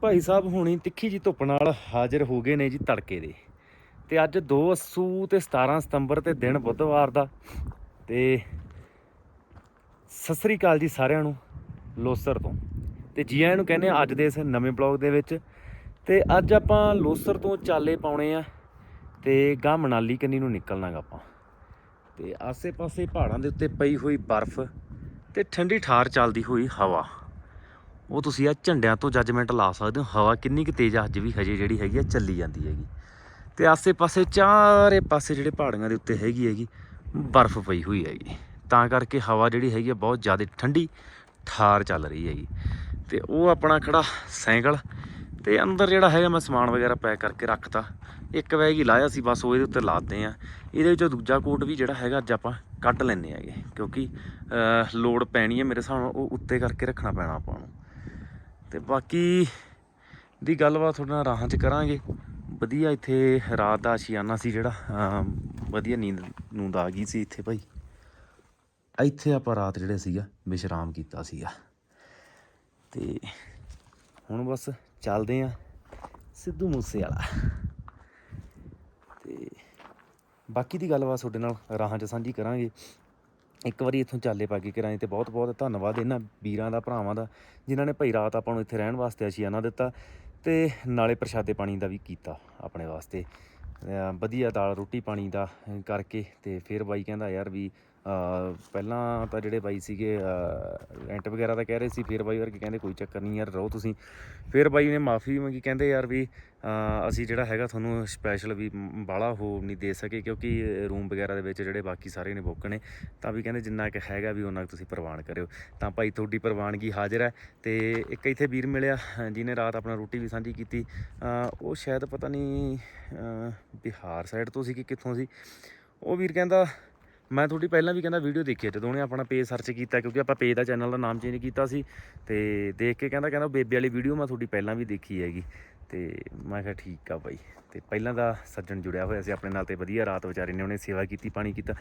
ਭਾਈ ਸਾਹਿਬ ਹੁਣੀ ਤਿੱਖੀ ਜੀ ਧੁੱਪ ਨਾਲ ਹਾਜ਼ਰ ਹੋ ਗਏ ਨੇ ਜੀ ਤੜਕੇ ਦੇ। ਤੇ ਅੱਜ 2 ਅਸੂ ਤੇ 17 ਸਤੰਬਰ ਤੇ ਦਿਨ ਬੁੱਧਵਾਰ ਦਾ। ਤੇ ਸਤਿ ਸ੍ਰੀ ਅਕਾਲ ਜੀ ਸਾਰਿਆਂ ਨੂੰ, ਲੋਸਰ ਤੋਂ। ਤੇ ਜੀ ਆਇਆਂ ਨੂੰ ਕਹਿੰਦੇ ਆ ਅੱਜ ਦੇ ਇਸ ਨਵੇਂ ਬਲੌਗ ਦੇ ਵਿੱਚ। ਤੇ ਅੱਜ ਆਪਾਂ ਲੋਸਰ ਤੋਂ ਚਾਲੇ ਪਾਉਣੇ ਆ ਤੇ ਗਾਂ ਮਨਾਲੀ ਕੰਨੀ ਨੂੰ ਨਿਕਲਣਾਗਾ ਆਪਾਂ। ਤੇ ਆਸੇ-ਪਾਸੇ ਪਹਾੜਾਂ ਦੇ ਉੱਤੇ ਪਈ ਹੋਈ ਬਰਫ਼ ਤੇ ਠੰਡੀ ਠਾਰ ਚੱਲਦੀ ਹੋਈ ਹਵਾ। ਉਹ ਤੁਸੀਂ ਆ ਝੰਡਿਆਂ ਤੋਂ ਜੱਜਮੈਂਟ ਲਾ ਸਕਦੇ ਹੋ। ਹਵਾ ਕਿੰਨੀ ਕੁ ਤੇਜ਼ ਆ ਅੱਜ ਵੀ ਹਜੇ ਜਿਹੜੀ ਹੈਗੀ ਆ ਚੱਲੀ ਜਾਂਦੀ ਹੈਗੀ। ਤੇ ਆਸੇ-ਪਾਸੇ ਚਾਰੇ ਪਾਸੇ ਜਿਹੜੇ ਪਹਾੜੀਆਂ ਦੇ ਉੱਤੇ ਹੈਗੀ ਹੈਗੀ ਬਰਫ਼ ਪਈ ਹੋਈ ਹੈਗੀ। ਤਾਂ ਕਰਕੇ ਹਵਾ ਜਿਹੜੀ ਹੈਗੀ ਆ ਬਹੁਤ ਜ਼ਿਆਦਾ ਠੰਡੀ ਠਾਰ ਚੱਲ ਰਹੀ ਹੈਗੀ। ਤੇ ਉਹ ਆਪਣਾ ਖੜਾ ਸਾਈਕਲ ਤੇ ਅੰਦਰ ਜਿਹੜਾ ਹੈਗਾ ਮੈਂ ਸਮਾਨ ਵਗੈਰਾ ਪੈਕ ਕਰਕੇ ਰੱਖਤਾ। ਇੱਕ ਬੈਗ ਹੀ ਲਾਇਆ ਸੀ ਬਸ ਉਹ ਇਹਦੇ ਉੱਤੇ ਲਾਤੇ ਆ। ਇਹਦੇ ਵਿੱਚੋਂ ਦੂਜਾ ਕੋਟ ਵੀ ਜਿਹੜਾ ਹੈਗਾ ਅੱਜ ਆਪਾਂ ਕੱਢ ਲੈਣੇ ਹੈਗੇ। ਕਿਉਂਕਿ ਅਹ, ਲੋਡ ਪੈਣੀ ਹੈ ਮੇਰੇ ਹਿਸਾਬ ਨਾਲ ਉਹ ਉੱਤੇ ਕਰਕੇ ਰੱਖਣਾ ਪੈਣਾ ਆਪਾਂ ਨੂੰ। ਤੇ ਬਾਕੀ ਦੀ ਗੱਲਬਾਤ ਤੁਹਾਡੇ ਨਾਲ ਰਾਹਾਂ 'ਚ ਕਰਾਂਗੇ। ਵਧੀਆ ਇੱਥੇ ਰਾਤ ਦਾ ਆਸ਼ੀਆਨਾ ਸੀ ਜਿਹੜਾ ਵਧੀਆ ਨੀਂਦ, ਨੂੰਦ ਆ ਗਈ ਸੀ ਇੱਥੇ ਭਾਈ। ਇੱਥੇ ਆਪਾਂ ਰਾਤ ਜਿਹੜੇ ਸੀਗਾ, ਵਿਸ਼ਰਾਮ ਕੀਤਾ ਸੀਗਾ। ਤੇ ਹੁਣ ਬਸ ਚੱਲਦੇ ਆ ਸਿੱਧੂ ਮੂਸੇ ਵਾਲਾ ਤੇ ਬਾਕੀ ਦੀ ਗੱਲਬਾਤ ਤੁਹਾਡੇ ਨਾਲ ਰਾਹਾਂ 'ਚ ਸਾਂਝੀ ਕਰਾਂਗੇ। ਇੱਕ ਵਾਰੀ ਇੱਥੋਂ ਚਾਲੇ ਪਾ ਕੇ ਕਿਰਾਏ ਤੇ ਬਹੁਤ ਬਹੁਤ ਧੰਨਵਾਦ ਇਹਨਾਂ ਵੀਰਾਂ ਦਾ, ਭਰਾਵਾਂ ਦਾ, ਜਿਨ੍ਹਾਂ ਨੇ ਭਾਈ ਰਾਤ ਆਪਾਂ ਨੂੰ ਇੱਥੇ ਰਹਿਣ ਵਾਸਤੇ ਆਸ਼ੀਆਨਾ ਦਿੱਤਾ ਤੇ ਨਾਲੇ ਪ੍ਰਸ਼ਾਦੇ ਪਾਣੀ ਦਾ ਵੀ ਕੀਤਾ ਆਪਣੇ ਵਾਸਤੇ। ਵਧੀਆ ਦਾਲ ਰੋਟੀ ਪਾਣੀ ਦਾ ਕਰਕੇ ਤੇ ਫਿਰ ਬਾਈ ਕਹਿੰਦਾ ਯਾਰ ਵੀ ਪਹਿਲਾਂ ਤਾਂ ਜਿਹੜੇ ਬਾਈ ਸੀਗੇ ਰੈਂਟ ਵਗੈਰਾ ਦਾ ਕਹਿ ਰਹੇ ਸੀ, ਫਿਰ ਬਾਈ ਵਰਗੇ ਕਹਿੰਦੇ ਕੋਈ ਚੱਕਰ ਨਹੀਂ ਯਾਰ ਰਹੋ ਤੁਸੀਂ। ਫਿਰ ਬਾਈ ਨੇ ਮਾਫੀ ਮੰਗੀ, ਕਹਿੰਦੇ ਯਾਰ ਵੀ ਅਸੀਂ ਜਿਹੜਾ ਹੈਗਾ ਤੁਹਾਨੂੰ ਸਪੈਸ਼ਲ ਵੀ ਬਾਲਾ ਹੋ ਨਹੀਂ ਦੇ ਸਕੇ ਕਿਉਂਕਿ ਰੂਮ ਵਗੈਰਾ ਦੇ ਵਿੱਚ ਜਿਹੜੇ ਬਾਕੀ ਸਾਰੇ ਨੇ ਬੁੱਕ ਨੇ, ਤਾਂ ਵੀ ਕਹਿੰਦੇ ਜਿੰਨਾ ਕਿ ਹੈਗਾ ਵੀ ਉਹਨਾਂ ਕੁ ਤੁਸੀਂ ਪ੍ਰਵਾਨ ਕਰਿਓ। ਤਾਂ ਭਾਈ ਤੁਹਾਡੀ ਪ੍ਰਵਾਨਗੀ ਹਾਜ਼ਰ ਹੈ ਤੇ ਇੱਕ ਇੱਥੇ ਵੀਰ ਮਿਲਿਆ ਜਿਹਨੇ ਰਾਤ ਆਪਣਾ ਰੋਟੀ ਵੀ ਸਾਂਝੀ ਕੀਤੀ। ਉਹ ਸ਼ਾਇਦ ਪਤਾ ਨਹੀਂ ਬਿਹਾਰ ਸਾਈਡ ਤੋਂ ਸੀ ਕਿ ਕਿੱਥੋਂ ਸੀ। ਉਹ ਵੀਰ ਕਹਿੰਦਾ, ਮੈਂ ਤੁਹਾਡੀ ਪਹਿਲਾਂ ਵੀ ਕਹਿੰਦਾ ਵੀਡੀਓ ਦੇਖੀ ਹੈ, ਜਦੋਂ ਉਹਨੇ ਆਪਣਾ ਪੇਜ ਸਰਚ ਕੀਤਾ, ਕਿਉਂਕਿ ਆਪਾਂ ਪੇਜ ਦਾ ਚੈਨਲ ਦਾ ਨਾਮ ਚੇਂਜ ਕੀਤਾ ਸੀ। ਤੇ ਦੇਖ ਕੇ ਕਹਿੰਦਾ ਕਹਿੰਦਾ ਬੇਬੇ ਵਾਲੀ ਵੀਡੀਓ ਮੈਂ ਤੁਹਾਡੀ ਪਹਿਲਾਂ ਵੀ ਦੇਖੀ ਹੈਗੀ। ਤੇ ਮੈਂ ਕਿਹਾ ਠੀਕ ਆ ਬਾਈ। ਤੇ ਪਹਿਲਾਂ ਦਾ ਸੱਜਣ ਜੁੜਿਆ ਹੋਇਆ ਸੀ ਆਪਣੇ ਨਾਲ ਤੇ ਵਧੀਆ ਰਾਤ ਵਿਚਾਰੇ ਨੇ ਉਹਨੇ ਸੇਵਾ ਕੀਤੀ, ਪਾਣੀ ਕੀਤਾ।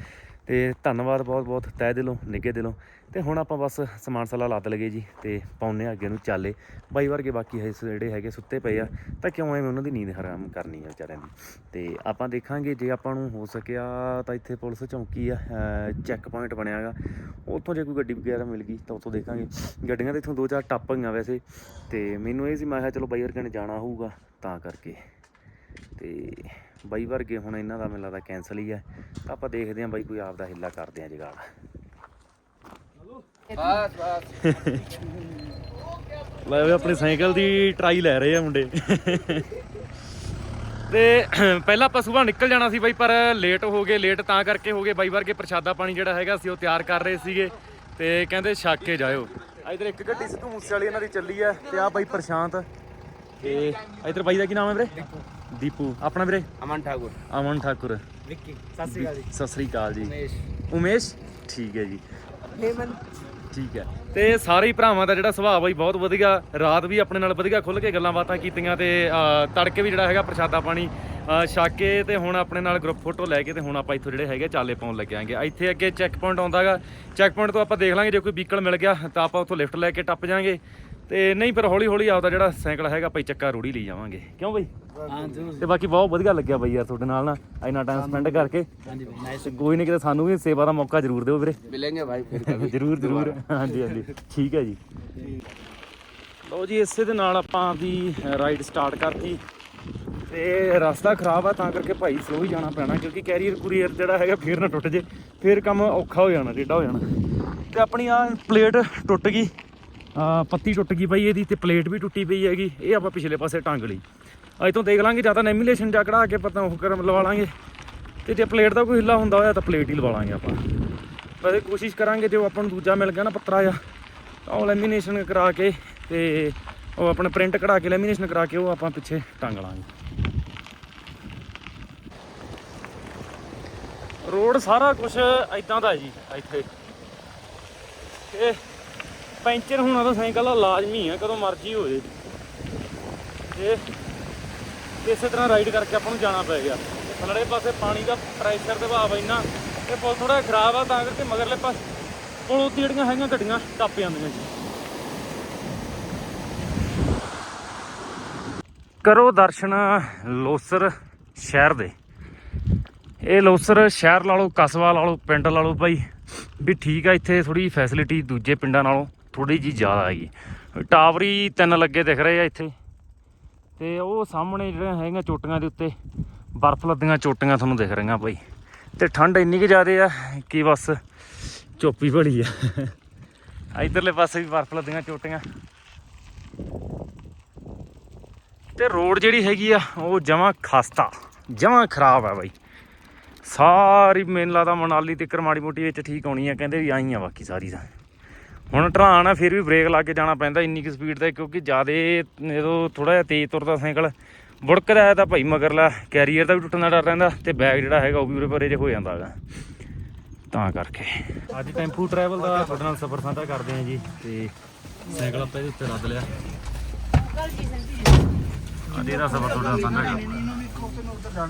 ਤੇ ਧੰਨਵਾਦ ਬਹੁਤ ਬਹੁਤ। ਤਹਿ ਦਿਲੋਂ, ਨਿੱਘੇ ਦਿਲੋਂ। ਤੇ ਹੁਣ ਆਪਾਂ ਬਸ ਸਮਾਨ ਸਲਾ ਲੱਦ ਲਗੇ ਜੀ ਤੇ ਪਾਉਨੇ ਆ ਅੱਗੇ ਨੂੰ ਚਾਲੇ। ਬਾਈ ਵਰਗੇ ਬਾਕੀ ਹੈ ਜਿਹੜੇ ਹੈਗੇ ਸੁੱਤੇ ਪਏ ਆ, ਤਾਂ ਕਿਉਂ ਐਵੇਂ ਉਹਨਾਂ ਦੀ ਨੀਂਦ ਹਰਾਮ ਕਰਨੀ ਆ ਵਿਚਾਰਿਆਂ ਦੀ? ਤੇ ਆਪਾਂ ਦੇਖਾਂਗੇ ਜੇ ਆਪਾਂ ਨੂੰ ਹੋ ਸਕਿਆ ਤਾਂ ਇੱਥੇ ਪੁਲਿਸ ਚੌਂਕੀ ਆ ਚੈੱਕ ਪੁਆਇੰਟ ਬਣਿਆਗਾ ਉੱਥੋਂ ਜੇ ਕੋਈ ਗੱਡੀ ਵਗੈਰਾ ਮਿਲ ਗਈ ਤਾਂ ਉੱਥੋਂ ਦੇਖਾਂਗੇ। ਗੱਡੀਆਂ ਤਾਂ ਇੱਥੋਂ ਦੋ ਚਾਰ ਟੱਪ ਗਈਆਂ ਵੈਸੇ। ਤੇ ਮੈਨੂੰ ਇਹ ਸੀ, ਮੈਂ ਕਿਹਾ ਚਲੋ ਬਾਈ ਵਰਗੇ ਨੇ ਜਾਣਾ ਹੋਊਗਾ ਤਾਂ ਕਰਕੇ। ਤੇ ਬਾਈ ਵਰਗੇ ਹੁਣ ਇਹਨਾਂ ਦਾ ਮੈਨੂੰ ਲੱਗਦਾ ਕੈਨਸਲ ਹੀ ਹੈ ਤਾਂ ਆਪਾਂ ਦੇਖਦੇ ਹਾਂ ਬਾਈ ਕੋਈ ਆਪ ਦਾ ਹਿੱਲਾ ਕਰਦੇ ਹਾਂ ਜਗਾੜ। ਬਸ ਬਸ। ਲੈ ਵੇ ਆਪਣੀ ਸਾਈਕਲ ਦੀ ਟਰਾਈ ਲੈ ਰਹੇ ਆ ਮੁੰਡੇ। ਤੇ ਪਹਿਲਾਂ ਆਪਾਂ ਸਵੇਰ ਨਿਕਲ ਜਾਣਾ ਸੀ ਬਾਈ ਪਰ ਲੇਟ ਹੋ ਗਏ ਲੇਟ ਤਾਂ ਕਰਕੇ ਹੋ ਗਏ। ਬਾਈ ਵਰਗੇ ਪ੍ਰਸ਼ਾਦਾ ਪਾਣੀ ਜਿਹੜਾ ਹੈਗਾ ਸੀ ਉਹ ਤਿਆਰ ਕਰ ਰਹੇ ਸੀਗੇ। ਤੇ ਕਹਿੰਦੇ ਛੱਕ ਕੇ ਜਾਇਓ। ਇਧਰ ਇੱਕ ਗੱਡੀ ਸਿੱਧੂ ਮੂਸੇ ਵਾਲੀ ਇਹਨਾਂ ਦੀ ਚੱਲੀ ਆ ਤੇ ਆ ਬਾਈ ਪ੍ਰਸ਼ਾਂਤ। ਤੇ ਇਧਰ ਬਾਈ ਦਾ ਕੀ ਨਾਮ ਹੈ ਵੀਰੇ? ਦੀਪੂ। ਆਪਣਾ ਵੀਰੇ? ਅਮਨ ਠਾਕੁਰ। ਅਮਨ ਠਾਕੁਰ। ਵਿੱਕੀ ਸਤਿ ਸ੍ਰੀ ਅਕਾਲ ਜੀ। ਸਤਿ ਸ੍ਰੀ ਅਕਾਲ ਜੀ। ਉਮੇਸ਼। ਉਮੇਸ਼? ਠੀਕ ਹੈ ਜੀ। ਹੇਮਨ ਠੀਕ ਹੈ। ਤੇ ਸਾਰੇ ਹੀ ਭਰਾਵਾਂ ਦਾ ਜਿਹੜਾ ਸੁਭਾਅ ਬਾਈ ਬਹੁਤ ਵਧੀਆ ਰਾਤ ਵੀ ਆਪਣੇ ਨਾਲ ਵਧੀਆ ਖੁੱਲ ਕੇ ਗੱਲਾਂ ਬਾਤਾਂ ਕੀਤੀਆਂ ਤੇ ਤੜਕੇ ਵੀ ਜਿਹੜਾ ਹੈਗਾ ਪ੍ਰਸ਼ਾਦਾ ਪਾਣੀ ਛਕ ਕੇ ਤੇ ਹੁਣ ਆਪਣੇ ਨਾਲ ਗਰੁੱਪ ਫੋਟੋ ਲੈ ਕੇ ਤੇ ਹੁਣ ਆਪਾਂ ਇੱਥੋਂ ਜਿਹੜੇ ਹੈਗੇ ਚਾਲੇ ਪਾਉਣ ਲੱਗੇ ਆਂਗੇ ਇੱਥੇ ਅੱਗੇ ਚੈੱਕ ਪੁਆਇੰਟ ਆਉਂਦਾਗਾ ਚੈੱਕ ਪੁਆਇੰਟ ਤੋਂ ਆਪਾਂ ਦੇਖ ਲਾਂਗੇ ਜੇ ਕੋਈ ਵਹੀਕਲ ਮਿਲ ਗਿਆ ਤਾਂ ਆਪਾਂ ਉੱਥੋਂ ਲਿਫਟ ਲੈ ਕੇ ਟੱਪ ਜਾਾਂਗੇ। ਤੇ ਨਹੀਂ ਪਰ ਹੌਲੀ ਹੌਲੀ ਆਪਦਾ ਜਿਹੜਾ ਸਾਈਕਲ ਹੈਗਾ ਭਾਈ ਚੱਕਾ ਰੋੜੀ ਲਈ ਜਾਵਾਂਗੇ। ਕਿਉਂ ਬਈ? ਹਾਂ ਤੇ ਬਾਕੀ ਬਹੁਤ ਵਧੀਆ ਲੱਗਿਆ ਬਈ ਯਾਰ ਤੁਹਾਡੇ ਨਾਲ ਨਾ ਇੰਨਾ ਟਾਈਮ ਸਪੈਂਡ ਕਰਕੇ। ਹਾਂਜੀ ਬਈ ਨਾਈਸ ਕੋਈ ਨਹੀਂ ਕਿਤੇ ਸਾਨੂੰ ਵੀ ਸੇਵਾ ਦਾ ਮੌਕਾ ਜ਼ਰੂਰ ਦਿਓ ਵੀਰੇ। ਮਿਲਾਂਗੇ ਭਾਈ ਫਿਰ ਕਦੇ ਜ਼ਰੂਰ। ਜ਼ਰੂਰ ਹਾਂਜੀ ਹਾਂਜੀ। ਠੀਕ ਹੈ ਜੀ। ਲਓ ਜੀ ਇਸੇ ਦੇ ਨਾਲ ਆਪਾਂ ਦੀ ਰਾਈਡ ਸਟਾਰਟ ਕਰਤੀ। ਤੇ ਰਸਤਾ ਖਰਾਬ ਆ ਤਾਂ ਕਰਕੇ ਭਾਈ ਸਲੋ ਹੀ ਜਾਣਾ ਪੈਣਾ ਕਿਉਂਕਿ ਕੈਰੀਅਰ ਕੁਰੀਅਰ ਜਿਹੜਾ ਹੈਗਾ ਫੇਰ ਨਾ ਟੁੱਟ ਜੇ ਫੇਰ ਕੰਮ ਔਖਾ ਹੋ ਜਾਣਾ ਡੇਡਾ ਹੋ ਜਾਣਾ। ਤੇ ਆਪਣੀ ਆ ਪਲੇਟ ਟੁੱਟ ਗਈ। ਪੱਤੀ ਟੁੱਟ ਗਈ ਪਈ ਇਹਦੀ ਤੇ ਪਲੇਟ ਵੀ ਟੁੱਟੀ ਪਈ ਹੈਗੀ। ਇਹ ਆਪਾਂ ਪਿਛਲੇ ਪਾਸੇ ਟੰਗ ਲਈ। ਅੱਜ ਤੋਂ ਦੇਖ ਲਾਂਗੇ, ਜਾਂ ਤਾਂ ਨੈਮੀਲੇਸ਼ਨ ਜਾ ਕਢਾ ਕੇ ਪਤਾ ਉਹ ਕਰਮ ਲਵਾ ਲਾਂਗੇ। ਤੇ ਜੇ ਪਲੇਟ ਦਾ ਕੋਈ ਹਿੱਲਾ ਹੁੰਦਾ ਹੋਇਆ ਤਾਂ ਪਲੇਟ ਹੀ ਲਵਾ ਲਾਂਗੇ ਆਪਾਂ। ਵੈਸੇ ਕੋਸ਼ਿਸ਼ ਕਰਾਂਗੇ, ਜੇ ਉਹ ਆਪਾਂ ਨੂੰ ਦੂਜਾ ਮਿਲ ਗਿਆ ਨਾ ਪੱਤਰਾ ਜਾਂ ਤਾਂ ਉਹ ਲੈਮੀਨੇਸ਼ਨ ਕਰਾ ਕੇ ਤੇ ਉਹ ਆਪਣਾ ਪ੍ਰਿੰਟ ਕਢਾ ਕੇ ਲੈਮੀਨੇਸ਼ਨ ਕਰਾ ਕੇ ਉਹ ਆਪਾਂ ਪਿੱਛੇ ਟੰਗ ਲਾਂਗੇ। ਰੋਡ ਸਾਰਾ ਕੁਝ ਐਦਾਂ ਦਾ ਜੀ, ਇੱਥੇ। ਤੇ ਪੈਂਚਰ ਹੋਣਾ ਤਾਂ ਸਾਈਕਲ ਲਾਜ਼ਮੀ ਆ, ਕਦੋਂ ਮਰਜ਼ੀ ਹੋ ਜੇ। ਤੇ ਇਸੇ ਤਰ੍ਹਾਂ ਰਾਈਡ ਕਰਕੇ ਆਪਾਂ ਨੂੰ ਜਾਣਾ ਪੈ ਗਿਆ। ਤੇ ਪਾਸੇ ਪਾਣੀ ਦਾ ਪ੍ਰੈਸ਼ਰ ਦੇ ਭਾਵ ਇੰਨਾ ਇਹ ਪੁਲ ਥੋੜਾ ਖਰਾਬ ਆ, ਤਾਂ ਕਰਕੇ ਮਗਰਲੇ ਪਾਸੇ ਪੁਲ ਉੱਤੇ ਜਿਹੜੀਆਂ ਹੈਗੀਆਂ ਗੱਡੀਆਂ ਟੱਪ ਜਾਂਦੀਆਂ ਜੀ। ਕਰੋ ਦਰਸ਼ਨ ਲੋਸਰ ਸ਼ਹਿਰ ਦੇ। ਇਹ ਲੋਸਰ ਸ਼ਹਿਰ ਲਾ ਲਓ, ਕਸਬਾ ਲਾ ਲਓ, ਪਿੰਡ ਲਾ ਲਓ ਭਾਈ। ਵੀ ਠੀਕ ਆ, ਇੱਥੇ ਥੋੜੀ ਫੈਸਿਲਿਟੀ ਦੂਜੇ ਪਿੰਡਾਂ ਨਾਲੋਂ। ਥੋੜੀ ਜੀ ਜ਼ਿਆਦਾ ਹੈਗੀ। ਟਾਵਰ ਹੀ ਤਿੰਨ ਲੱਗੇ ਦਿਖ ਰਹੇ ਆ ਇੱਥੇ। ਤੇ ਉਹ ਸਾਹਮਣੇ ਜਿਹੜੀਆਂ ਹੈਗੀਆਂ ਚੋਟੀਆਂ ਦੇ ਉੱਤੇ, ਬਰਫ਼ ਲੱਦੀਆਂ ਚੋਟੀਆਂ ਤੁਹਾਨੂੰ ਦਿਖ ਰਹੀਆਂ ਬਾਈ। ਤੇ ਠੰਡ ਇੰਨੀ ਕੁ ਜ਼ਿਆਦੇ ਆ ਕਿ ਬਸ ਚੋਪੀ ਭਲੀ ਆ। ਇਧਰਲੇ ਪਾਸੇ ਵੀ ਬਰਫ਼ ਲੱਦੀਆਂ ਚੋਟੀਆਂ। ਤੇ ਰੋਡ ਜਿਹੜੀ ਹੈਗੀ ਆ, ਉਹ ਜਮਾਂ ਖਸਤਾ, ਜਮਾਂ ਖਰਾਬ ਆ ਬਾਈ। ਸਾਰੀ ਮੈਨੂੰ ਲੱਗਦਾ ਮਨਾਲੀ ਤੇ ਮਾੜੀ ਮੋਟੀ ਵਿੱਚ ਠੀਕ ਆਉਣੀ ਆ, ਕਹਿੰਦੇ ਵੀ ਆਈ ਆ ਬਾਕੀ ਸਾਰੀ ਤਾਂ। ਹੁਣ ਢਲਾਣ ਆ, ਫਿਰ ਵੀ ਬ੍ਰੇਕ ਲਾ ਕੇ ਜਾਣਾ ਪੈਂਦਾ ਇੰਨੀ ਕੁ ਸਪੀਡ ਤੇ, ਕਿਉਂਕਿ ਜਿਆਦੇ ਜਦੋਂ ਥੋੜਾ ਜਿਹਾ ਤੇਜ਼ ਤੁਰਦਾ ਸਾਈਕਲ। ਬੁੜਕਦਾ ਹੈ ਤਾਂ ਭਾਈ ਮਗਰਲਾ ਕੈਰੀਅਰ ਦਾ ਵੀ ਟੁੱਟਣ ਦਾ ਡਰ ਰਹਿੰਦਾ ਤੇ ਬੈਗ ਜਿਹੜਾ ਹੈਗਾ ਉਹ ਵੀ ਉਰੇ ਪਰੇ ਜੇ ਹੋ ਜਾਂਦਾ ਹੈਗਾ। ਤਾਂ ਕਰਕੇ। ਅੱਜ ਟੈਂਪੂ ਟਰੈਵਲ ਦਾ ਤੁਹਾਡੇ ਨਾਲ ਸਫ਼ਰ ਸਾਂਝਾ ਕਰਦੇ ਹਾਂ ਜੀ, ਤੇ ਸਾਈਕਲ ਆਪਾਂ ਇਹਦੇ ਉੱਤੇ ਰੱਦ ਲਿਆ। ਅੱਜ ਇਹਦਾ ਸਫ਼ਰ ਤੁਹਾਡੇ ਨਾਲ ਸਾਂਝਾ ਕਰਦੇ ਹਾਂ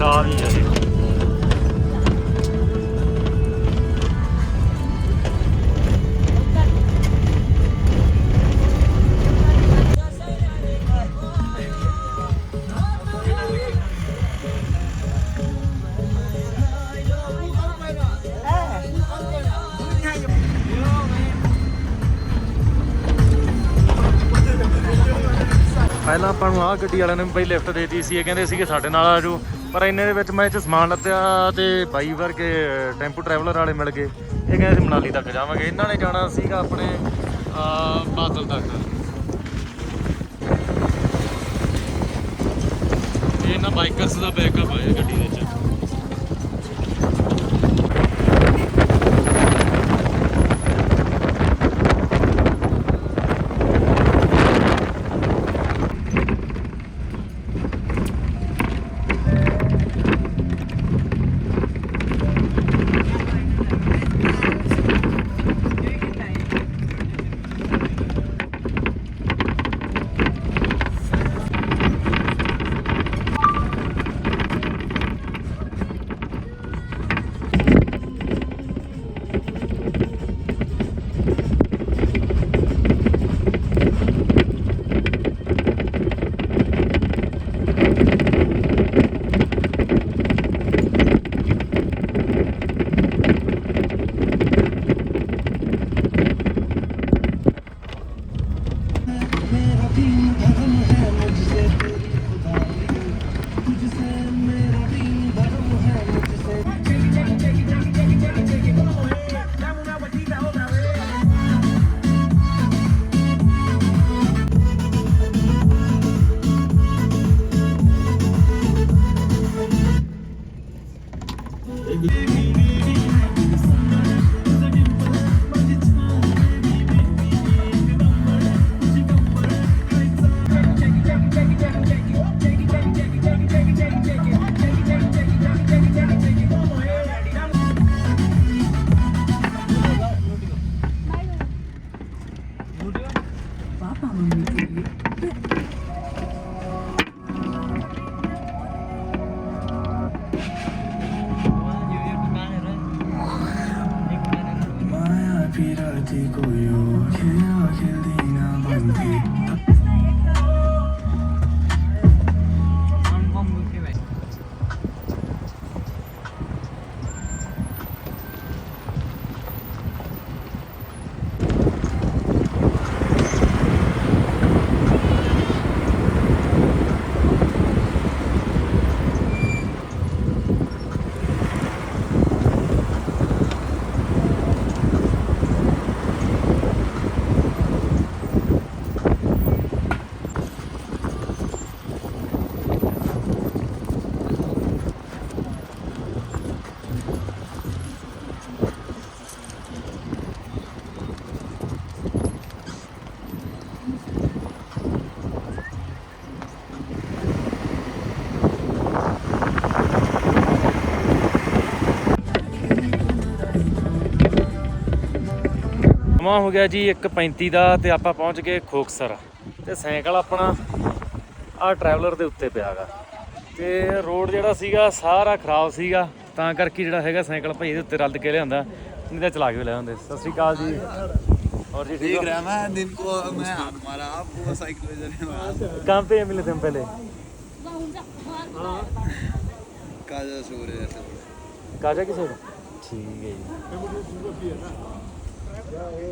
ਖਰਾਬ ਹੀ ਹੈ ਪਹਿਲਾਂ ਆਪਾਂ ਨੂੰ ਆਹ ਗੱਡੀ ਵਾਲਿਆਂ ਨੇ ਵੀ ਬਈ ਲਿਫਟ ਦੇਤੀ ਸੀ ਇਹ ਕਹਿੰਦੇ ਸੀਗੇ ਸਾਡੇ ਨਾਲ ਆ ਜਾਓ। ਪਰ ਇੰਨੇ ਦੇ ਵਿੱਚ ਮੈਂ ਇੱਥੇ ਸਮਾਨ ਲੱਤਿਆ ਤੇ ਬਾਈ ਵਰਗੇ ਟੈਂਪੂ ਟਰੈਵਲਰ ਵਾਲੇ ਮਿਲ ਗਏ। ਇਹ ਕਹਿੰਦੇ ਅਸੀਂ ਮਨਾਲੀ ਤੱਕ ਜਾਵਾਂਗੇ। ਇਹਨਾਂ ਨੇ ਜਾਣਾ ਸੀਗਾ ਆਪਣੇ ਬਾਦਲ ਤੱਕ। ਇਹ ਨਾ ਬਾਈਕਰਸ ਦਾ ਬੈਕਅਪ ਹੈ ਗੱਡੀ ਦੇ ਵਿੱਚ। ਸਮਾਂ ਹੋ ਗਿਆ ਜੀ 1:35 ਦਾ ਤੇ ਆਪਾਂ ਪਹੁੰਚ ਗਏ ਖੋਕਸਰ ਤੇ ਸਾਈਕਲ ਆਪਣਾ ਆ ਟਰੈਵਲਰ ਦੇ ਉੱਤੇ ਪਿਆਗਾ ਤੇ ਰੋਡ ਜਿਹੜਾ ਸੀਗਾ ਸਾਰਾ ਖਰਾਬ ਸੀਗਾ ਤਾਂ ਕਰਕੇ ਜਿਹੜਾ ਹੈਗਾ ਸਾਈਕਲ ਭਾਈ ਦੇ ਉੱਤੇ ਰੱਦ ਕੇ ਲਿਆਂਦਾ ਨਹੀਂ ਤਾਂ ਚਲਾ ਕੇ ਵੀ ਲੈ ਆਉਂਦੇ ਸਤਿ ਸ਼੍ਰੀ ਅਕਾਲ ਜੀ और जी ठीक देख हो रहा मैं दिन को मैं हाथ मारा आप वो साइकिल पे चले वहाँ कहाँ पे मिले थे हम पहले काजा शोर है ऐसे ਕਾਜਾ ਕੀ ਸਾਈਡ ਠੀਕ ਹੈ ਜੀ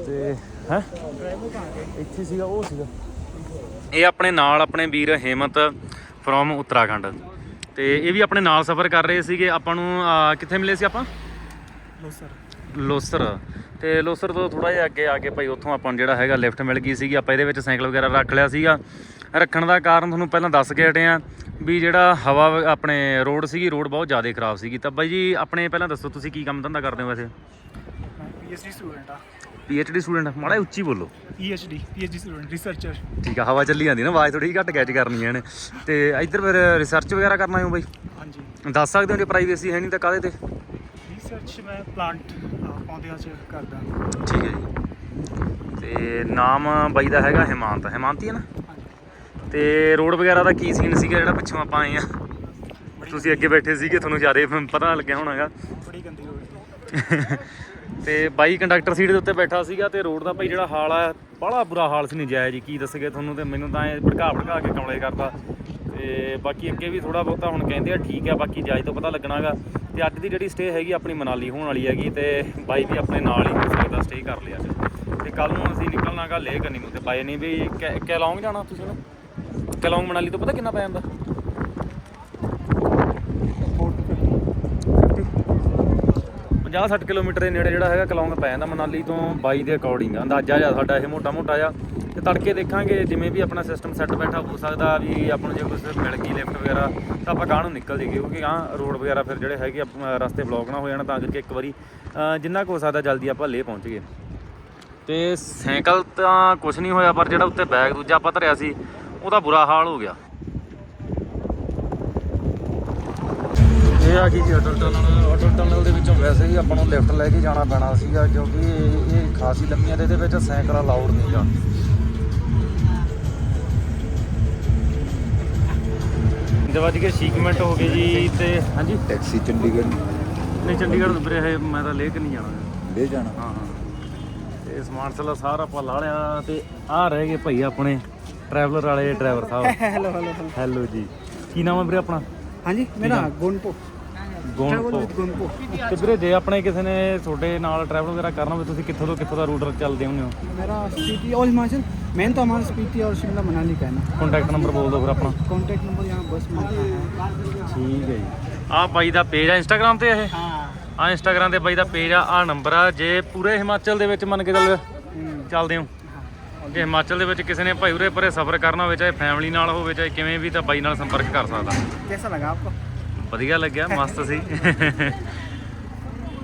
ਤੇ ਹੈ? ਇੱਥੇ ਸੀਗਾ ਉਹ ਸੀਗਾ। ਇਹ ਆਪਣੇ ਨਾਲ ਆਪਣੇ ਵੀਰ ਹੇਮੰਤ ਫਰੋਮ ਉੱਤਰਾਖੰਡ। ਤੇ ਇਹ ਵੀ ਆਪਣੇ ਨਾਲ ਸਫ਼ਰ ਕਰ ਰਹੇ ਸੀਗੇ। ਆਪਾਂ ਨੂੰ ਅਹ, ਕਿੱਥੇ ਮਿਲੇ ਸੀ ਆਪਾਂ? ਲੋਸਰ। ਤੇ ਲੋਸਰ ਤੋਂ ਥੋੜਾ ਜਿਹਾ ਅੱਗੇ ਆ ਕੇ ਭਾਈ ਉੱਥੋਂ ਆਪਾਂ ਨੂੰ ਜਿਹੜਾ ਹੈਗਾ ਲਿਫਟ ਮਿਲ ਗਈ ਸੀਗੀ। ਆਪਾਂ ਇਹਦੇ ਵਿੱਚ ਸਾਈਕਲ ਵਗੈਰਾ ਰੱਖ ਲਿਆ ਸੀਗਾ। ਰੱਖਣ ਦਾ ਕਾਰਨ ਤੁਹਾਨੂੰ ਪਹਿਲਾਂ ਦੱਸ ਕੇ ਹਟੇ ਆ ਵੀ ਜਿਹੜਾ ਹਵਾ ਵ- ਆਪਣੇ ਰੋਡ ਸੀਗੀ ਰੋਡ ਬਹੁਤ ਜ਼ਿਆਦਾ ਖਰਾਬ ਸੀਗੀ। ਤਾਂ ਬਾਈ ਜੀ ਆਪਣੇ ਪਹਿਲਾਂ ਦੱਸੋ ਤੁਸੀਂ ਕੀ ਕੰਮ ਧੰਦਾ ਕਰਦੇ ਹੋ ਵੈਸੇ? ਪੀਐਚਡੀ ਸਟੂਡੈਂਟ ਆ। ਡੀ ਸਟੂਡੈਂਟ ਮਾੜਾ ਉੱਚੀ ਬੋਲੋ। ਪੀਐਚਡੀ ਪੀਐਚਡੀ ਸਟੂਡੈਂਟ ਰਿਸਰਚਰ ਠੀਕ ਆ ਹਵਾ ਚੱਲੀ ਜਾਂਦੀ ਨਾ ਆਵਾਜ਼ ਥੋੜੀ ਘੱਟ ਕੈਚ ਕਰਨੀ ਹੈ ਨੇ ਤੇ ਇੱਧਰ ਫਿਰ ਰਿਸਰਚ ਵਗੈਰਾ ਕਰਨਾ ਹੋ ਬਾਈ? ਹਾਂਜੀ। ਦੱਸ ਸਕਦੇ ਹੋ ਜੇ ਪ੍ਰਾਈਵੇਸੀ ਹੈ ਨਹੀਂ ਤਾਂ ਕਾਹਦੇ ਤੇ? ਰਿਸਰਚ ਮੈਂ ਪਲਾਂਟ ਪੌਦਿਆਂ 'ਚ ਕਰਦਾ। ਠੀਕ ਹੈ ਜੀ। ਤੇ ਨਾਮ ਬਾਈ ਦਾ ਹੈਗਾ ਹਿਮਾਂਤ। ਹਿਮਾਂਤੀ ਹੈ ਨਾ? ਤੇ ਰੋਡ ਵਗੈਰਾ ਦਾ ਕੀ ਸੀਨ ਸੀਗਾ ਜਿਹੜਾ ਪਿੱਛੋਂ ਆਪਾਂ ਆਏ ਆ? ਤੁਸੀਂ ਅੱਗੇ ਬੈਠੇ ਸੀਗੇ ਤੁਹਾਨੂੰ ਜ਼ਿਆਦਾ ਪਤਾ ਲੱਗਿਆ ਹੋਣਾਗਾ ਬੜੀ ਗੰਦੀ ਰੋਡ ਤੇ ਬਾਈ ਕੰਡਕਟਰ ਸੀਟ ਦੇ ਉੱਤੇ ਬੈਠਾ ਸੀਗਾ ਤੇ ਰੋਡ ਦਾ ਭਾਈ ਜਿਹੜਾ ਹਾਲ ਆ ਬੜਾ ਬੁਰਾ ਹਾਲ ਸੀ ਨਹੀਂ ਜਾਇਆ ਜੀ, ਕੀ ਦੱਸਗੇ ਤੁਹਾਨੂੰ ਤੇ ਮੈਨੂੰ ਤਾਂ ਇਹ ਭੜਕਾ ਭੜਕਾ ਕੇ ਕਮਲੇ ਕਰਦਾ। ਤੇ ਬਾਕੀ ਅੱਗੇ ਵੀ ਥੋੜਾ ਬਹੁਤਾ ਹੁਣ ਕਹਿੰਦੇ ਆ ਠੀਕ ਆ, ਬਾਕੀ ਜਾਇਜ਼ ਤੋਂ ਪਤਾ ਲੱਗਣਾਗਾ। ਤੇ ਅੱਜ ਦੀ ਜਿਹੜੀ ਸਟੇ ਹੈਗੀ ਆਪਣੀ ਮਨਾਲੀ ਹੋਣ ਵਾਲੀ ਹੈਗੀ ਤੇ ਬਾਈ ਵੀ ਆਪਣੇ ਨਾਲ ਹੀ ਹੋ ਸਕਦਾ ਸਟੇ ਕਰ ਲਿਆ ਅੱਜ। ਤੇ ਕੱਲ ਨੂੰ ਅਸੀਂ ਨਿਕਲਣਾਗਾ ਲੇਹ ਕਰਨੀ ਨੂੰ ਤੇ ਬਾਈ ਨੇ ਵੀ ਕੈ- ਕੈਲੋਂਗ ਜਾਣਾ ਤੁਸੀਂ ਨਾ ਕੈਲੋਂਗ ਮਨਾਲੀ ਤੋਂ ਪਤਾ ਕਿੰਨਾ ਪੈ ਜਾਂਦਾ? 50-60 ਕਿਲੋਮੀਟਰ ਦੇ ਨੇੜੇ ਜਿਹੜਾ ਹੈਗਾ ਕਲੌਂਗ ਪੈ ਜਾਂਦਾ ਮਨਾਲੀ ਤੋਂ 22 ਦੇ ਅਕੋਰਡਿੰਗ ਅੰਦਾਜ਼ਾ ਜਿਹਾ ਸਾਡਾ ਇਹ ਮੋਟਾ ਮੋਟਾ ਆ ਤੇ ਤੜਕੇ ਦੇਖਾਂਗੇ ਜਿਵੇਂ ਵੀ ਆਪਣਾ ਸਿਸਟਮ ਸੈੱਟ ਬੈਠਾ ਹੋ ਸਕਦਾ ਵੀ ਆਪਾਂ ਨੂੰ ਜੇ ਕੁਝ ਮਿਲ ਗਈ ਲਿਫਟ ਵਗੈਰਾ ਤਾਂ ਆਪਾਂ ਗਾਂ ਨੂੰ ਨਿਕਲ ਜਾਈਏ। ਕਿਉਂਕਿ ਗਾਂ ਰੋਡ ਵਗੈਰਾ ਫਿਰ ਜਿਹੜੇ ਹੈਗੇ ਆ, ਰਸਤੇ ਬਲੌਕ ਨਾ ਹੋ ਜਾਣ ਤਾਂ ਕਰਕੇ ਇੱਕ ਵਾਰੀ ਜਿੰਨਾ ਕੁ ਹੋ ਸਕਦਾ ਜਲਦੀ ਆਪਾਂ ਲੇ ਪਹੁੰਚ ਗਏ। ਤੇ ਸਾਈਕਲ ਤਾਂ ਕੁਝ ਨਹੀਂ ਹੋਇਆ ਪਰ ਜਿਹੜਾ ਉੱਤੇ ਬੈਗ ਦੂਜਾ ਆਪਾਂ ਧਰਿਆ ਸੀ ਉਹਦਾ ਬੁਰਾ ਹਾਲ ਹੋ ਗਿਆ। ਆ ਕਿ ਜੀ ਅਟਲ ਟਨਲ ਅਟਲ ਟਨਲ ਦੇ ਵਿੱਚੋਂ ਵੈਸੇ ਹੀ ਆਪਾਂ ਨੂੰ ਲਿਫਟ ਲੈ ਕੇ ਜਾਣਾ ਪੈਣਾ ਸੀਗਾ ਕਿਉਂਕਿ ਇਹ ਖਾਸੀ ਲੰਮੀ ਆ ਤੇ ਵਿੱਚ ਸੈਂਕੜਾ ਅਲਾਉਡ ਨਹੀਂ ਆ। ਦਵਾਜੀ ਕੇ 6 ਹੋ ਗਏ ਜੀ ਤੇ ਹਾਂਜੀ? ਟੈਕਸੀ ਚੰਡੀਗੜ੍ਹ। ਨਹੀਂ ਚੰਡੀਗੜ੍ਹ ਤੋਂ ਵੀਰੇ ਇਹ ਮੈਂ ਤਾਂ ਲੇਕ ਨਹੀਂ ਜਾਣਾ। ਲੈ ਜਾਣਾ। ਹਾਂ ਹਾਂ। ਤੇ ਸਮਾਨ ਸਲਾ ਸਾਰਾ ਆਪਾਂ ਲਾ ਲਿਆ ਤੇ ਆ ਰਹਿ ਗਏ ਭਾਈ ਆਪਣੇ ਟਰੈਵਲਰ ਵਾਲੇ ਡਰਾਈਵਰ ਸਾਹਿਬ। ਹੈਲੋ ਹੈਲੋ ਹੈਲੋ ਜੀ। ਕੀ ਨਾਮ ਹੈ ਵੀਰੇ ਆਪਣਾ? ਹਾਂਜੀ ਮੇਰਾ ਗੁਣਪੋ ਗੋਨਪੋ ਗੁੰਨਪੋ ਤੇ ਵੀਰੇ ਜੇ ਆਪਣੇ ਕਿਸੇ ਨੇ ਤੁਹਾਡੇ ਨਾਲ ਟਰੈਵਲ ਵਗੈਰਾ ਕਰਨਾ ਹੋਵੇ ਤੁਸੀਂ ਕਿੱਥੋਂ ਤੋਂ ਕਿੱਥੋਂ ਦਾ ਰੂਟ ਚੱਲਦੇ ਹੁੰਦੇ ਹੋ मेरा स्पीति और हिमाचल मेन तो हमारा स्पीति और शिमला मनाली का है ना ਕੰਟੈਕਟ ਨੰਬਰ ਬੋਲ ਦਿਓ ਫਿਰ ਆਪਣਾ कॉन्टैक्ट नंबर यहाँ बस में लिखा है ਠੀਕ ਹੈ ਜੀ ਆਹ ਬਾਈ ਦਾ ਪੇਜ ਆ ਇੰਸਟਾਗ੍ਰam ਤੇ ਇਹ हाँ ਆ ਇੰਸਟਾਗ੍ਰam ਤੇ ਬਾਈ ਦਾ ਪੇਜ ਆ ਆ ਨੰਬਰ ਆ ਜੇ ਪੂਰੇ ਹਿਮਾਚਲ ਦੇ ਵਿੱਚ ਮੰਨ ਕੇ ਚੱਲ ਚੱਲਦੇ ਹੋ ਜੇ ਹਿਮਾਚਲ ਦੇ ਵਿੱਚ ਕਿਸੇ ਨੇ ਭਾਈ ਉਰੇ ਪਰੇ ਸਫ਼ਰ ਕਰਨਾ ਹੋਵੇ ਚਾਹੇ ਫੈਮਿਲੀ ਨਾਲ ਹੋਵੇ ਚਾਹੇ ਕਿਵੇਂ ਵੀ ਤਾਂ ਬਾਈ ਨਾਲ ਸੰਪਰਕ ਕਰ ਸਕਦਾ कैसा लगा आपको ਵਧੀਆ ਲੱਗਿਆ ਮਸਤ ਸੀ।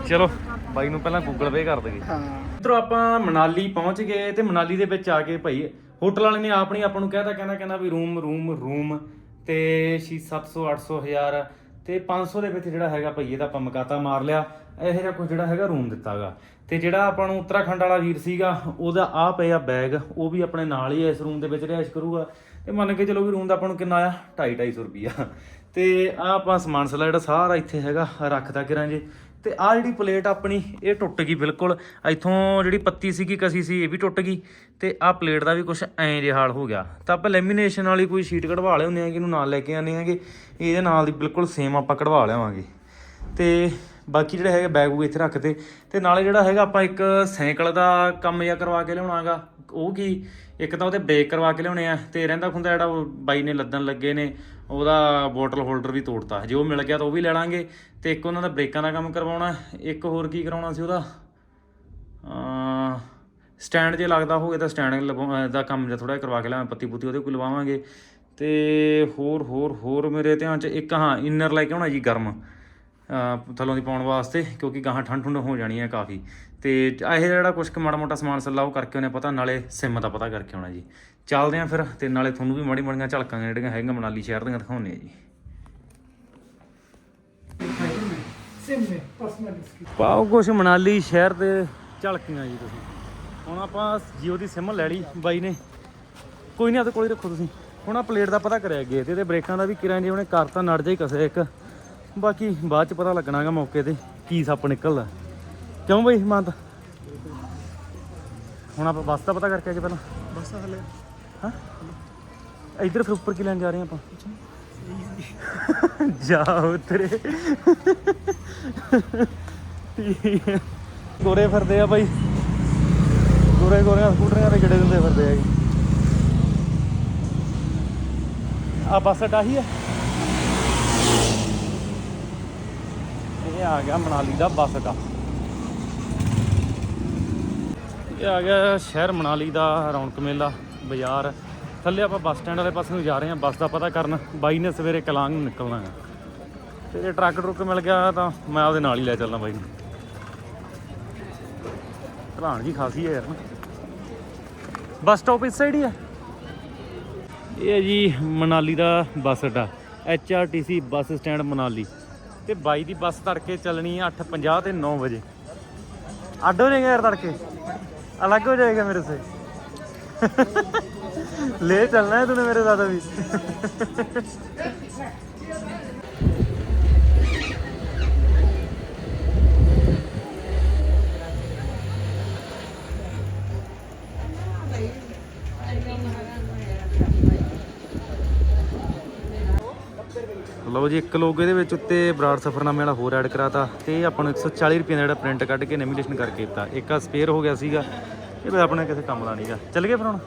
ਚਲੋ ਬਾਈ ਨੂੰ ਪਹਿਲਾਂ ਗੂਗਲ ਪੇ ਕਰ ਦਈਏ। हाँ ਇਧਰੋਂ ਆਪਾਂ ਮਨਾਲੀ ਪਹੁੰਚ ਗਏ ਤੇ ਮਨਾਲੀ ਦੇ ਵਿੱਚ ਆ ਕੇ ਭਾਈ ਹੋਟਲ ਵਾਲੇ ਨੇ ਆਪ ਨਹੀਂ ਆਪਾਂ ਨੂੰ ਕਹਿਤਾ ਕਹਿੰਦਾ ਕਹਿੰਦਾ ਵੀ ਰੂਮ ਰੂਮ ਰੂਮ ਤੇ 6 700 800 ਹਜ਼ਾਰ ਤੇ 500 ਦੇ ਵਿੱਚ ਜਿਹੜਾ ਹੈਗਾ ਭਈ ਇਹਦਾ ਆਪਾਂ ਮਕਾਤਾ ਮਾਰ ਲਿਆ। ਇਹੋ ਜਿਹਾ ਕੁਝ ਜਿਹੜਾ ਹੈਗਾ ਰੂਮ ਦਿੱਤਾਗਾ। ਤੇ ਜਿਹੜਾ ਆਪਾਂ ਨੂੰ ਉੱਤਰਾਖੰਡ ਵਾਲਾ ਵੀਰ ਸੀਗਾ ਉਹਦਾ ਆ ਪਿਆ ਬੈਗ ਉਹ ਵੀ ਆਪਣੇ ਨਾਲ ਹੀ ਇਸ ਰੂਮ ਦੇ ਵਿੱਚ ਰਿਹਾਇਸ਼ ਕਰੂਗਾ। ਤੇ ਮੰਨ ਕੇ ਚਲੋ ਵੀ ਰੂਮ ਦਾ ਆਪਾਂ ਨੂੰ ਕਿੰਨਾ ਆਇਆ 2.5 250 ਰੁਪਿਆ ਤੇ ਆ ਆਪਾਂ ਸਮਾਨ ਸਲਾ ਜਿਹੜਾ ਸਾਰਾ ਇੱਥੇ ਹੈਗਾ ਰੱਖਦਾ ਕਿਰਾਂ ਜੇ। ਤੇ ਆ ਜਿਹੜੀ ਪਲੇਟ ਆਪਣੀ, ਇਹ ਟੁੱਟ ਗਈ ਬਿਲਕੁਲ। ਇੱਥੋਂ ਜਿਹੜੀ ਪੱਤੀ ਸੀਗੀ, ਕਸੀ ਸੀ, ਇਹ ਵੀ ਟੁੱਟ ਗਈ। ਤੇ ਆ ਪਲੇਟ ਦਾ ਵੀ ਕੁਝ ਐਂ ਜਿਹਾ ਹਾਲ ਹੋ ਗਿਆ। ਤਾਂ ਆਪਾਂ ਲੈਮੀਨੇਸ਼ਨ ਵਾਲੀ ਕੋਈ ਸ਼ੀਟ ਕਢਵਾ ਲਿਆਉਂਦੇ ਕਿ ਇਹਨੂੰ ਨਾਲ ਲੈ ਕੇ ਆਉਂਦੇ ਆਂਗੇ ਇਹਦੇ ਨਾਲ ਦੀ ਬਿਲਕੁਲ ਸੇਮ ਆਪਾਂ ਕਢਵਾ ਲਿਆਵਾਂਗੇ। ਤੇ ਬਾਕੀ ਜਿਹੜੇ ਹੈਗੇ ਬੈਗ ਬੂਗ ਇੱਥੇ ਰੱਖਦੇ ਤੇ ਨਾਲੇ ਜਿਹੜਾ ਹੈਗਾ ਆਪਾਂ ਇੱਕ ਸਾਈਕਲ ਦਾ ਕੰਮ ਜਿਹਾ ਕਰਵਾ ਕੇ ਲਿਆਉਣਾਗਾ ਉਹ ਕੀ? ਇੱਕ ਤਾਂ ਉਹਦੇ ਬ੍ਰੇਕ ਕਰਵਾ ਕੇ ਲਿਆਉਣੇ ਆ ਤੇ ਰਹਿੰਦਾ ਖੁੰਦਾ ਜਿਹੜਾ ਉਹ ਬਾਈ ਨੇ ਲੱਦਣ ਲੱਗੇ ਨੇ, ਉਹਦਾ ਬੋਟਲ ਹੋਲਡਰ ਵੀ ਤੋੜਤਾ। ਜੇ ਉਹ ਮਿਲ ਗਿਆ ਤਾਂ ਉਹ ਵੀ ਲੈ ਲਾਂਗੇ। ਤੇ ਇੱਕ ਉਹਨਾਂ ਦਾ ਬ੍ਰੇਕਾਂ ਦਾ ਕੰਮ ਕਰਵਾਉਣਾ, ਇੱਕ ਹੋਰ ਕੀ ਕਰਾਉਣਾ ਸੀ ਉਹਦਾ? ਸਟੈਂਡ ਜੇ ਲੱਗਦਾ ਹੋਵੇ ਤਾਂ ਸਟੈਂਡ ਦਾ ਕੰਮ ਜਿਹਾ ਥੋੜਾ ਕਰਵਾ ਕੇ ਲਿਆਵਾਂ ਪੱਤੀ ਪੁੱਤੀ ਉਹਦੇ ਕੋਲ ਲਵਾਵਾਂਗੇ। ਤੇ ਹੋਰ ਹੋਰ ਹੋਰ ਮੇਰੇ ਧਿਆਨ 'ਚ ਇੱਕ ਹਾਂ ਇਨਰ ਲੈ ਕੇ ਆਉਣਾ ਜੀ ਗਰਮ ਥੱਲੋਂ ਦੀ ਪਾਉਣ ਵਾਸਤੇ, ਕਿਉਂਕਿ ਗਾਹਾਂ ਠੰਡ ਠੰਡ ਹੋ ਜਾਣੀ ਹੈ ਕਾਫੀ। ਤੇ ਇਹ ਜਿਹੜਾ ਕੁਛ ਕੁ ਮਾੜਾ ਮੋਟਾ ਸਮਾਨ ਸੱਲਾ ਉਹ ਕਰਕੇ ਉਹਨੇ ਪਤਾ ਨਾਲੇ ਸਿਮ ਦਾ ਪਤਾ ਕਰਕੇ ਆਉਣਾ ਜੀ। ਚੱਲਦੇ ਆਂ ਫਿਰ ਤੇ ਨਾਲੇ ਤੁਹਾਨੂੰ ਵੀ ਮਾੜੀ ਮਾੜੀਆਂ ਝਲਕਾਂ ਜਿਹੜੀਆਂ ਹੈਗੀਆਂ ਮਨਾਲੀ ਸ਼ਹਿਰ ਦੀਆਂ ਦਿਖਾਉਣੇ ਆ ਜੀ। ਪਾਓ ਕੁਛ ਮਨਾਲੀ ਸ਼ਹਿਰ ਦੇ ਝਲਕੀਆਂ ਜੀ ਤੁਸੀਂ। ਹੁਣ ਆਪਾਂ ਜੀਓ ਦੀ ਸਿਮ ਲੈ ਲਈ ਬਾਈ ਨੇ। ਕੋਈ ਨਹੀਂ ਆ ਤੇ ਕੋਲੇ ਰੱਖੋ ਤੁਸੀਂ। ਹੁਣ ਆ ਪਲੇਟ ਦਾ ਪਤਾ ਕਰਿਆ ਗਏ ਤੇ ਇਹਦੇ ਬ੍ਰੇਕਾਂ ਦਾ ਵੀ ਕਿਰਾਂ ਜੀ ਉਹਨੇ ਕਰਤਾ ਨੜ ਜਾਈ ਕਸੇ ਇੱਕ। ਬਾਕੀ ਬਾਅਦ ਚ ਪਤਾ ਲੱਗਣਾਗਾ ਮੌਕੇ ਤੇ ਕੀ ਸੱਪ ਨਿਕਲਦਾ। ਕਿਉਂ ਬਈ ਮੰਤ ਹੁਣ ਆਪਾਂ ਬੱਸ ਦਾ ਪਤਾ ਕਰਕੇ ਆਜੇ ਪਹਿਲਾਂ। ਬਸ ਹਲੇ। ਹਾਂ? ਇੱਧਰ ਫਿਰ ਉੱਪਰ ਕੀ ਲੈਣ ਜਾ ਰਹੇ ਹਾਂ ਆਪਾਂ? ਜਾ ਉਤਰੇ ਗੋਰੇ ਫਿਰਦੇ ਆ ਬਾਈ। ਗੋਰੇ ਗੋਰੀਆਂ ਸਕੂਟਰਾਂ ਦੇ ਕਿਹੜੇ ਦਿੰਦੇ ਫਿਰਦੇ ਆ ਜੀ। ਆ ਬੱਸ ਅਟਾਹੀ ਆ। ਇਹ ਆ ਗਿਆ ਮਨਾਲੀ ਦਾ ਬੱਸ ਅੱਡਾ। ਇਹ ਆ ਗਿਆ ਸ਼ਹਿਰ ਮਨਾਲੀ ਦਾ ਰੌਣਕ ਮੇਲਾ, ਬਾਜ਼ਾਰ। ਥੱਲੇ ਆਪਾਂ ਬੱਸ ਸਟੈਂਡ ਵਾਲੇ ਪਾਸੇ ਨੂੰ ਜਾ ਰਹੇ ਹਾਂ, ਬੱਸ ਦਾ ਪਤਾ ਕਰਨ। ਬਾਈ ਨੇ ਸਵੇਰੇ ਕਲਾਂਗ ਨੂੰ ਨਿਕਲਣਾ ਹੈ। ਤੇ ਜੇ ਟਰੱਕ ਟਰੁੱਕ ਮਿਲ ਗਿਆ ਤਾਂ ਮੈਂ ਉਹਦੇ ਨਾਲ ਹੀ ਲੈ ਚੱਲਣਾ ਬਾਈ ਨੂੰ। ਢਲਾਣ ਜੀ ਖਾਸੀ ਹੈ ਯਾਰ ਬੱਸ ਸਟਾਪ ਇਸ ਸਾਈਡ ਹੀ ਹੈ। ਇਹ ਹੈ ਜੀ ਮਨਾਲੀ ਦਾ ਬੱਸ ਅੱਡਾ ਐਚਆਰਟੀਸੀ ਬੱਸ ਸਟੈਂਡ ਮਨਾਲੀ। ਤੇ ਬਾਈ ਦੀ ਬੱਸ ਤੜਕੇ ਚੱਲਣੀ ਹੈ 8:50 ਤੇ 9 ਵਜੇ। ਅੱਡ ਹੋ ਜਾਏਗਾ ਯਾਰ ਤੜਕੇ। अलग हो जाएगा मेरे से ले चलना है तूने मेरे साथ अभी ਲਓ ਜੀ ਇੱਕ ਲੋਗੋ ਇਹਦੇ ਵਿੱਚ ਉੱਤੇ ਬਰਾੜ ਸਫਰਨਾਮੇ ਵਾਲਾ ਹੋਰ ਐਡ ਕਰਾਤਾ ਤੇ ਆਪਾਂ ਨੂੰ 140 ਰੁਪਏ ਦਾ ਜਿਹੜਾ ਪ੍ਰਿੰਟ ਕੱਢ ਕੇ ਨੈਮੀਨੇਸ਼ਨ ਕਰਕੇ ਦਿੱਤਾ। ਇੱਕ ਆ ਸਪੇਅਰ ਹੋ ਗਿਆ ਸੀਗਾ ਇਹ ਤਾਂ ਆਪਣੇ ਕਿਸੇ ਕੰਮ ਦਾ ਨਹੀਂਗਾ ਚੱਲ ਗਿਆ ਫਿਰ ਹੁਣ?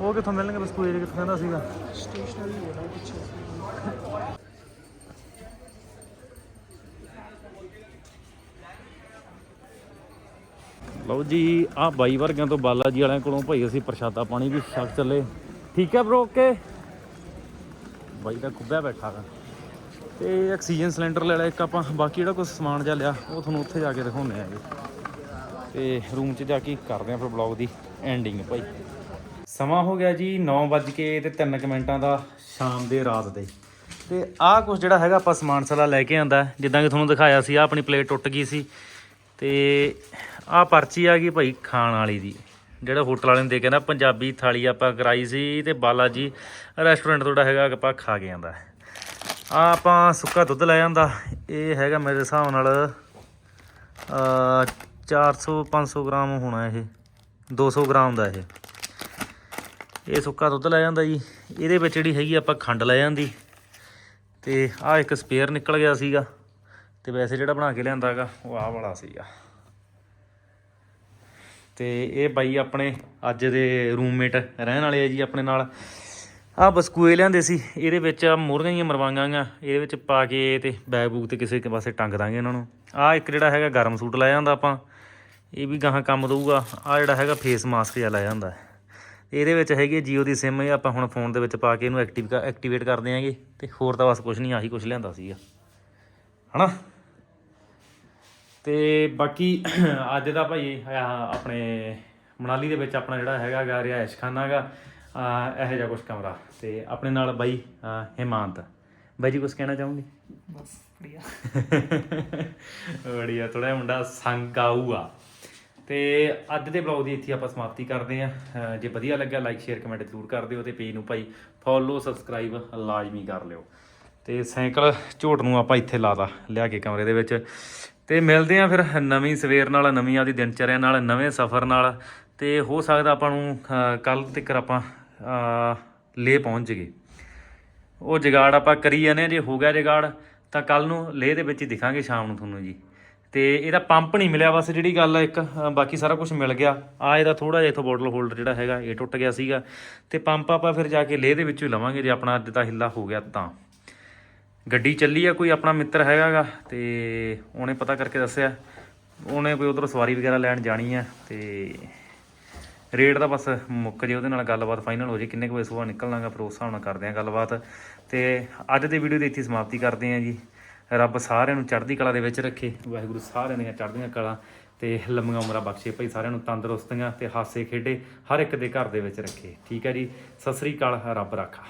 ਉਹ ਕਿੱਥੋਂ ਮਿਲਣਗੇ? ਬਿਸਕੁਟ ਜਿਹੜੇ ਕਿੱਥੋਂ ਕਹਿੰਦਾ ਸੀਗਾ। ਸਟੇਸ਼ਨਰੀ ਹੋਣਾ ਪਿੱਛੇ। ਲਓ ਜੀ ਆ ਬਾਈ ਵਰਗਿਆਂ ਤੋਂ ਬਾਲਾ ਜੀ ਵਾਲਿਆਂ ਕੋਲੋਂ ਭਾਈ ਅਸੀਂ ਪ੍ਰਸ਼ਾਦਾ ਪਾਣੀ ਵੀ ਸ਼ੱਕ ਚੱਲੇ। ਠੀਕ ਹੈ ਬ్రో ਓਕੇ ਬਾਈ ਦਾ ਖੁੱਬਾ ਬੈਠਾ ਹੈ ਤੇ ਆਕਸੀਜਨ ਸਿਲੰਡਰ ਲੈ ਲਿਆ ਇੱਕ ਆਪਾਂ, ਬਾਕੀ ਜਿਹੜਾ ਕੁਝ ਸਮਾਨ ਜਿਹਾ ਲਿਆ, ਉਹ ਤੁਹਾਨੂੰ ਉੱਥੇ ਜਾ ਕੇ ਦਿਖਾਉਂਦੇ ਆਂਗੇ ਤੇ ਰੂਮ 'ਚ ਜਾ ਕੇ ਕਰਦੇ ਆਂ ਫਿਰ ਬਲੌਗ ਦੀ ਐਂਡਿੰਗ ਭਾਈ। ਸਮਾਂ ਹੋ ਗਿਆ ਜੀ 9 ਵੱਜ ਕੇ ਤੇ 3 ਮਿੰਟਾਂ ਦਾ ਸ਼ਾਮ ਦੇ ਰਾਤ ਦੇ। ਤੇ ਆਹ ਕੁਝ ਜਿਹੜਾ ਹੈਗਾ ਆਪਾਂ ਸਮਾਨ ਸਾਰਾ ਲੈ ਕੇ ਆਂਦਾ, ਜਿੱਦਾਂ ਕਿ ਤੁਹਾਨੂੰ ਦਿਖਾਇਆ ਸੀ ਆ ਆਪਣੀ ਪਲੇਟ ਟੁੱਟ ਗਈ ਸੀ। ਤੇ ਆਹ ਪਰਚੀ ਆ ਗਈ ਭਾਈ ਖਾਣ ਵਾਲੀ ਦੀ। ਜਿਹੜਾ ਹੋਟਲ ਵਾਲੇ ਨੇ ਦੇ ਕੇ ਨਾ ਪੰਜਾਬੀ ਥਾਲੀ ਆਪਾਂ ਕਰਾਈ ਸੀ ਤੇ ਬਾਲਾ ਜੀ ਰੈਸਟੋਰੈਂਟ ਤੁਹਾਡਾ ਹੈਗਾ, ਆਪਾਂ ਖਾ ਕੇ ਆਂਦਾ। ਆ ਆਪਾਂ ਸੁੱਕਾ ਦੁੱਧ ਲੈ ਜਾਂਦਾ ਇਹ ਹੈਗਾ ਮੇਰੇ ਹਿਸਾਬ ਨਾਲ ਅ 400 500 ਗ੍ਰਾਮ ਹੋਣਾ ਇਹ। 200 ਗ੍ਰਾਮ ਦਾ ਇਹ। ਇਹ ਸੁੱਕਾ ਦੁੱਧ ਲੈ ਜਾਂਦਾ ਜੀ। ਇਹਦੇ ਵਿੱਚ ਜਿਹੜੀ ਹੈਗੀ ਆਪਾਂ ਖੰਡ ਲੈ ਜਾਂਦੀ ਤੇ ਆਹ ਇੱਕ ਸਪੇਅਰ ਨਿਕਲ ਗਿਆ ਸੀਗਾ। ਤੇ ਵੈਸੇ ਜਿਹੜਾ ਬਣਾ ਕੇ ਲਿਆਂਦਾਗਾ ਉਹ ਆਹ ਵਾਲਾ ਸੀਗਾ। ਤੇ ਇਹ ਬਾਈ ਆਪਣੇ ਅੱਜ ਦੇ ਰੂਮਮੇਟ ਰਹਿਣ ਵਾਲੇ ਆ ਜੀ ਆਪਣੇ ਨਾਲ। ਆਹ ਬਸਕੂਏ ਲਿਆਂਦੇ ਸੀ, ਇਹਦੇ ਵਿੱਚ ਆਹ ਮੁਰਗਾਂ ਹੀ ਮਰਵਾਂਗਾਂਗਾ ਇਹਦੇ ਵਿੱਚ ਪਾ ਕੇ ਤੇ ਬੈਗ ਬੂਗ ਤੇ ਕਿਸੇ ਪਾਸੇ ਟੰਗ ਦਾਂਗੇ ਇਹਨਾਂ ਨੂੰ। ਆਹ ਇੱਕ ਜਿਹੜਾ ਹੈਗਾ ਗਰਮ ਸੂਟ ਲੈ ਜਾਂਦਾ ਆਪਾਂ, ਇਹ ਵੀ ਗਾਹਾਂ ਕੰਮ ਦਊਗਾ। ਆਹ ਜਿਹੜਾ ਹੈਗਾ ਫੇਸ ਮਾਸਕ ਜਿਹਾ ਲੈ ਜਾਂਦਾ ਇਹਦੇ ਵਿੱਚ ਹੈਗੀ ਹੈ ਜੀਓ ਦੀ ਸਿਮ ਇਹ ਆਪਾਂ ਹੁਣ ਫੋਨ ਦੇ ਵਿੱਚ ਪਾ ਕੇ ਇਹਨੂੰ ਐਕਟਿਵ ਐਕਟੀਵੇਟ ਕਰਦੇ ਦਿਆਂਗੇ ਤੇ ਹੋਰ ਤਾਂ ਬਸ ਕੁਝ ਨਹੀਂ ਆਹੀ ਕੁਝ ਲਿਆਂਦਾ ਸੀਗਾ। ਹਨਾ? ਤੇ ਬਾਕੀ ਅੱਜ ਦਾ ਭਾਈ ਆਹ ਆਪਣੇ ਮਨਾਲੀ ਦੇ ਵਿੱਚ ਆਪਣਾ ਜਿਹੜਾ ਹੈਗਾ ਗਾ ਰਿਹਾਇਸ਼ ਖਾਨਾ ਗਾ। ਇਹੋ ਜਿਹਾ ਕੁਝ ਕਮਰਾ ਤੇ ਆਪਣੇ ਨਾਲ ਬਾਈ ਹਿਮਾਂਤ। ਬਾਈ ਜੀ ਕੁਝ ਕਹਿਣਾ ਚਾਹੋਗੇ? ਬਸ ਵਧੀਆ। ਵਧੀਆ ਥੋੜਾ ਮੁੰਡਾ ਸੰਗਾਊ ਆ ਤੇ ਅੱਜ ਦੇ ਬਲੌਗ ਦੀ ਇੱਥੇ ਆਪਾਂ ਸਮਾਪਤੀ ਕਰਦੇ ਆ ਜੇ ਵਧੀਆ ਲੱਗਿਆ ਲਾਈਕ ਸ਼ੇਅਰ ਕਮੈਂਟ ਜ਼ਰੂਰ ਕਰ ਦਿਓ ਤੇ ਪੇਜ ਨੂੰ ਭਾਈ ਫੋਲੋ ਸਬਸਕ੍ਰਾਈਬ ਲਾਜ਼ਮੀ ਕਰ ਲਿਓ। ਤੇ ਸਾਈਕਲ ਝੋਟ ਨੂੰ ਆਪਾਂ ਇੱਥੇ ਲਾਤਾ ਲਿਆ ਕੇ ਕਮਰੇ ਦੇ ਵਿੱਚ। ਤੇ ਮਿਲਦੇ ਆ ਫਿਰ ਨਵੀਂ ਸਵੇਰ ਨਾਲ ਨਵੀਂ ਆਦੀ ਦਿਨਚਰਿਆ ਨਾਲ ਨਵੇਂ ਸਫ਼ਰ ਨਾਲ। ਤੇ ਹੋ ਸਕਦਾ ਆਪਾਂ ਨੂੰ ਕੱਲ ਤੱਕ ਆਪਾਂ ਅਹ, ਲੇਹ ਪਹੁੰਚ ਜਗੇ ਉਹ ਜਗਾੜ ਆਪਾਂ ਕਰੀ ਜਾਂਦੇ ਹਾਂ ਜੇ ਹੋ ਗਿਆ ਜਗਾੜ ਤਾਂ ਕੱਲ ਨੂੰ ਲੇਹ ਦੇ ਵਿੱਚ ਹੀ ਦਿਖਾਂਗੇ ਸ਼ਾਮ ਨੂੰ ਤੁਹਾਨੂੰ ਜੀ। ਤੇ ਇਹਦਾ ਪੰਪ ਨਹੀਂ ਮਿਲਿਆ ਬਸ ਜਿਹੜੀ ਗੱਲ ਆ ਇੱਕ ਬਾਕੀ ਸਾਰਾ ਕੁਝ ਮਿਲ ਗਿਆ। ਆ ਇਹਦਾ ਥੋੜਾ ਜਿਹਾ ਇਥੋਂ ਬੋਟਲ ਹੋਲਡਰ ਜਿਹੜਾ ਹੈਗਾ ਇਹ ਟੁੱਟ ਗਿਆ ਸੀਗਾ। ਤੇ ਪੰਪ ਆਪਾਂ ਫਿਰ ਜਾ ਕੇ ਲੇਹ ਦੇ ਵਿੱਚੋਂ ਹੀ ਲਵਾਂਗੇ ਜੇ ਆਪਣਾ ਅੱਜ ਦਾ ਹਿੱਲਾ ਹੋ ਗਿਆ ਤਾਂ। ਗੱਡੀ ਚੱਲੀ ਆ ਕੋਈ ਆਪਣਾ ਮਿੱਤਰ ਹੈਗਾਗਾ ਤੇ ਉਹਨੇ ਪਤਾ ਕਰਕੇ ਦੱਸਿਆ। ਉਹਨੇ ਕੋਈ ਉਧਰੋਂ ਸਵਾਰੀ ਵਗੈਰਾ ਲੈਣ ਜਾਣੀ ਆ ਤੇ ਰੇਟ ਦਾ ਬਸ ਮੁੱਕ ਜੇ ਉਹਦੇ ਨਾਲ ਗੱਲਬਾਤ ਫਾਈਨਲ ਹੋ ਜੇ, ਕਿੰਨੇ ਕੁ ਵਜੇ ਸੁਬਾਹ ਨਿਕਲਣਾਗਾ, ਫਿਰ ਉਸ ਹਿਸਾਬ ਨਾਲ ਕਰਦੇ ਆਂ ਗੱਲਬਾਤ। ਤੇ ਅੱਜ ਦੇ ਵੀਡੀਓ ਦੀ ਇੱਥੇ ਸਮਾਪਤੀ ਕਰਦੇ ਆਂ ਜੀ। ਰੱਬ ਸਾਰਿਆਂ ਨੂੰ ਚੜ੍ਹਦੀ ਕਲਾ ਦੇ ਵਿੱਚ ਰੱਖੇ। ਵਾਹਿਗੁਰੂ ਸਾਰਿਆਂ ਦੀਆਂ ਚੜ੍ਹਦੀਆਂ ਕਲਾ ਤੇ ਲੰਮੀਆਂ ਉਮਰਾਂ ਬਖਸ਼ੇ ਭਾਈ, ਸਾਰਿਆਂ ਨੂੰ ਤੰਦਰੁਸਤੀਆਂ ਤੇ ਹਾਸੇ ਖੇਡੇ ਹਰ ਇੱਕ ਦੇ ਘਰ ਦੇ ਵਿੱਚ ਰੱਖੇ। ਠੀਕ ਹੈ ਜੀ। ਸਤਿ ਸ੍ਰੀ ਅਕਾਲ। ਰੱਬ ਰਾਖਾ।